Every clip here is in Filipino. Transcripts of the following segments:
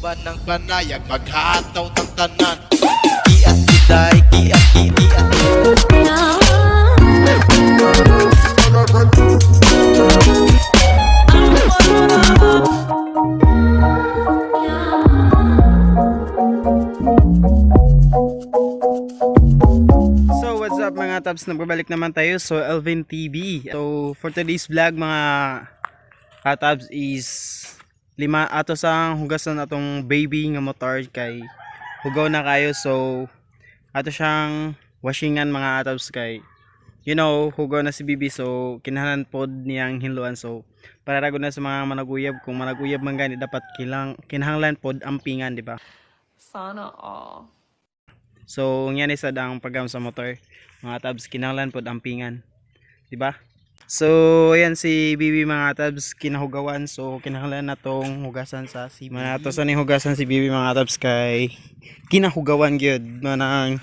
uban ng panayag Maghataw ng tanan Kiat kiday, kiat kiat So what's up mga tabs, nagbabalik naman tayo so Elvin TV. So for today's vlog mga uh, tabs is lima ato sang hugasan atong baby nga motor kay hugaw na kayo so ato siyang washingan mga tabs kay you know hugaw na si Bibi so kinahanglan pod niyang hinluan so para rago na sa mga managuyab kung managuyab man gani dapat kilang kinahanglan pod ampingan di ba? Sana all. So, yan isa ang pagam sa motor. Mga tabs, kinahanglan pod ampingan. di ba? So, ayan si Bibi mga tabs, kinahugawan. So, kinahanglan na tong hugasan sa si Mga ato sa ni hugasan si Bibi mga tabs kay kinahugawan gyud manang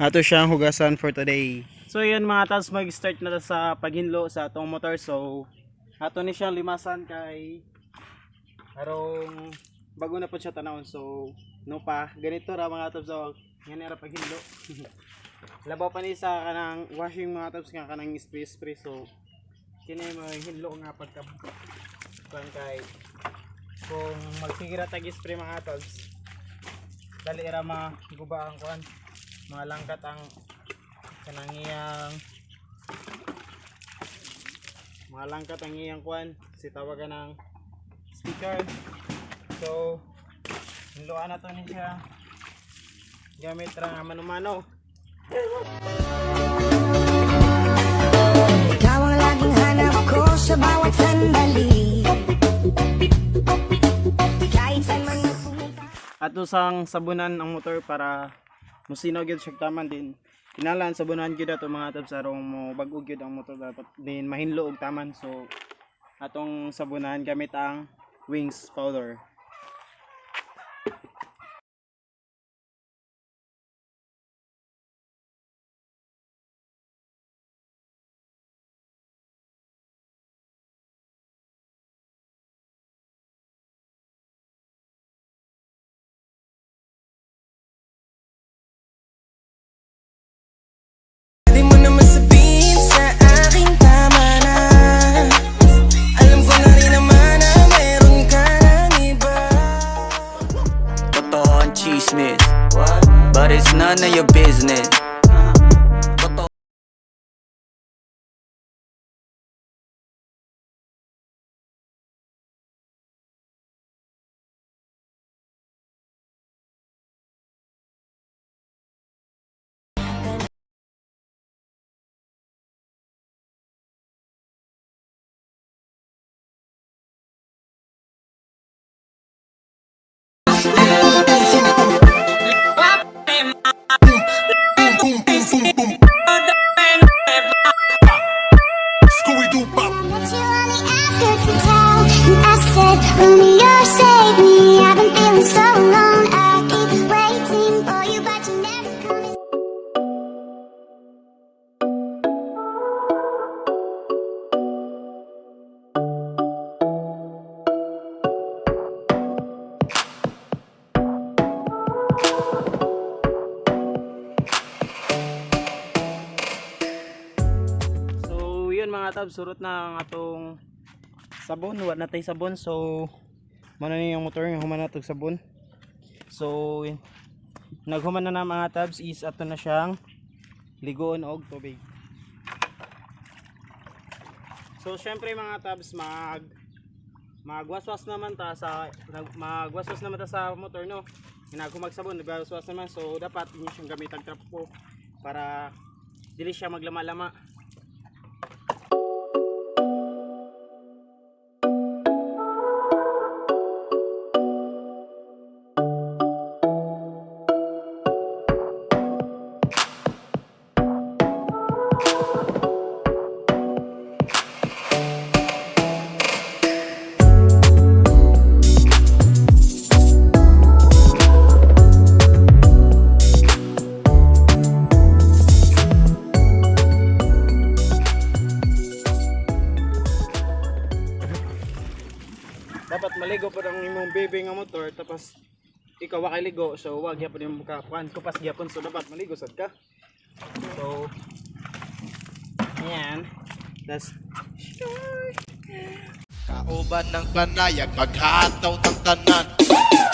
ato siyang hugasan for today. So, ayan mga tabs, mag-start na sa paghinlo sa atong motor. So, ato ni siyang limasan kay arong bago na po siya tanawon. So, no pa, ganito ra mga tabs. So, yan era paghinlo. Labaw pa ni sa kanang washing mga tabs nga kanang spray spray so kini mga hinlo nga pagka kuan kay kung magsigira tag spray mga tabs dali ra maguba ang kuan mga langkat ang kanang iyang mga langkat ang iyang kuan si tawagan ng sticker so hinloan na to ni siya. Gamit ra nga mano-mano pumunta ato sang sabunan ang motor para musinaw gyud siya taman din. Kinalan sabunan gyud ato mga tabs arong mo bag-o gyud ang motor dapat din mahinlo og taman. So atong sabunan gamit ang wings powder But it's none of your business tab, surot na ang atong sabon. Wa natay sabon. So, mana ni yung motor nga human natog sabon. So, naghuman na na mga tabs is ato na siyang ligoon og tubig. So, syempre mga tabs, mag magwaswas naman ta sa magwaswas naman ta sa motor no. Hinago magsabon, nagwaswas naman. So, dapat inyo siyang gamitan trapo para dili siya maglama-lama. Bebe nga motor tapos ikaw wa kay ligo so wag gyapon yung ka kuan kupas gyapon so dapat maligo sad ka. So Ayan. Tas Kauban ng panayag Maghataw tang tanan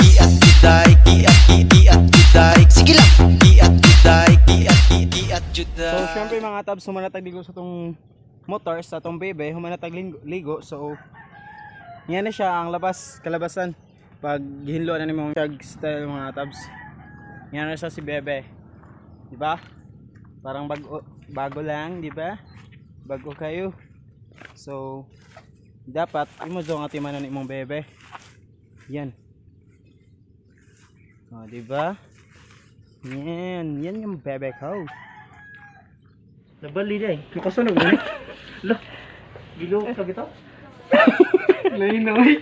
Kiat juday Kiat ki- kiat juday Sige lang Kiat juday Kiat ki- kiat juday So, syempre mga tabs, humanatag ligo sa tong motor, sa tong bebe, humanatag ligo. So, yan na siya ang labas, kalabasan. Pag gihinlo na ni mga shag style mga tabs. Yan na siya si bebe. Di ba? Parang bago, bago lang, di ba? Bago kayo. So, dapat, imo dong atimanan ni mong bebe. Yan. O, di ba? Yan, yan yung bebe ko. Nabali. Nakasunog na eh. Lah, gigaw ka bitaw. ਨਹੀਂ ਨਹੀਂ।